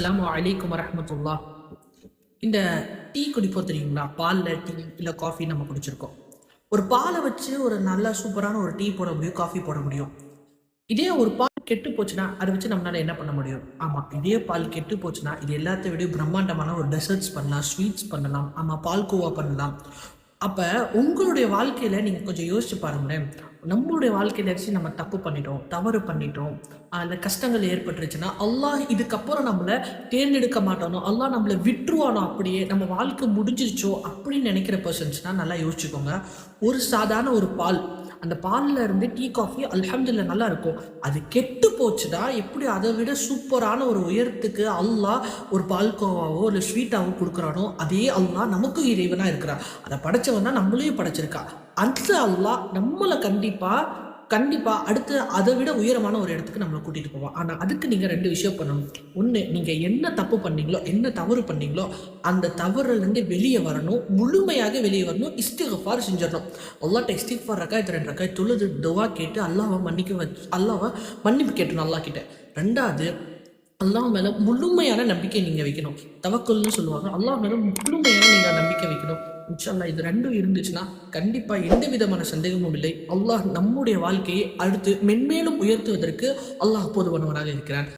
அஸ்லாம் வலைக்கம் வரமத்துல்லா இந்த டீ குடிப்போம் தெரியுங்களா? பாலில் டீ இல்லை காஃபி நம்ம குடிச்சிருக்கோம். ஒரு பாலை வச்சு ஒரு நல்ல சூப்பரான ஒரு டீ போட முடியும் காஃபி போட முடியும். இதே ஒரு பால் கெட்டு போச்சுன்னா அதை வச்சு நம்மளால என்ன பண்ண முடியும்? ஆமாம் இதே பால் கெட்டு போச்சுன்னா இது எல்லாத்தையும் விட பிரம்மாண்டமான ஒரு டெசர்ட்ஸ் பண்ணலாம் ஸ்வீட்ஸ் பண்ணலாம் ஆமாம் பால்கோவா பண்ணலாம். அப்போ உங்களுடைய வாழ்க்கையில் நீங்கள் கொஞ்சம் யோசிச்சு பாருங்களேன். நம்மளுடைய வாழ்க்கையில் வச்சு நம்ம தப்பு பண்ணிட்டோம் தவறு பண்ணிட்டோம் அந்த கஷ்டங்கள் ஏற்பட்டுருச்சுன்னா அல்லாஹ் இதுக்கப்புறம் நம்மளை தேர்ந்தெடுக்க மாட்டானோ? அல்லாஹ் நம்மளை விட்டுருவானோ அப்படியே? நம்ம வாழ்க்கை முடிஞ்சிருச்சோ அப்படின்னு நினைக்கிற பர்சன்ஸ்னால் நல்லா யோசிச்சுக்கோங்க. ஒரு சாதாரண ஒரு பால் அந்த பாலில் இருந்து டீ காஃபி அல்ஹம்துலில்லாஹ் நல்லா இருக்கும் அது கெட்டு போச்சுன்னா எப்படி அதை விட சூப்பரான ஒரு உயரத்துக்கு அல்லாஹ் ஒரு பால்கோவாவோ இல்லை ஸ்வீட்டாவோ கொடுக்குறானோ அதே அல்லாஹ் நமக்கும் இறைவனாக இருக்கிறான். அதை படைச்சவன் தான் நம்மளையும் படைச்சிருக்கா அந்த அல்லாஹ் நம்மளை கண்டிப்பாக கண்டிப்பாக அடுத்து அதை விட உயரமான ஒரு இடத்துக்கு நம்மளை கூட்டிகிட்டு போவோம். ஆனால் அதுக்கு நீங்கள் ரெண்டு விஷயம் பண்ணணும். ஒன்று நீங்கள் என்ன தப்பு பண்ணீங்களோ என்ன தவறு பண்ணீங்களோ அந்த தவறுலேருந்து வெளியே வரணும். முழுமையாக வெளியே வரணும். இஸ்திகஃபார் செஞ்சிடணும். அல்லாட்ட இஸ்திகஃபார் ரக்காய் ரெண்டு ரக்காய் தொழுது துவா கேட்டு அல்லாவை மன்னிக்க வச்சு அல்லாவை மன்னிப்பு கேட்டணும் அல்லா கிட்ட ரெண்டாவது அல்லாஹ் மேலே முழுமையான நம்பிக்கை நீங்கள் வைக்கணும். தவக்கல்னு சொல்லுவாங்க. அல்லாஹ் மேலே முழுமையான நீங்கள் நம்பிக்கை வைக்கணும். இன்ஷால்லா இது ரெண்டும் இருந்துச்சுன்னா கண்டிப்பாக எந்த விதமான சந்தேகமும் இல்லை. அல்லாஹ் நம்முடைய வாழ்க்கையை அடுத்து மென்மேலும் உயர்த்துவதற்கு அல்லாஹ் போதுவனவனாக இருக்கிறான்.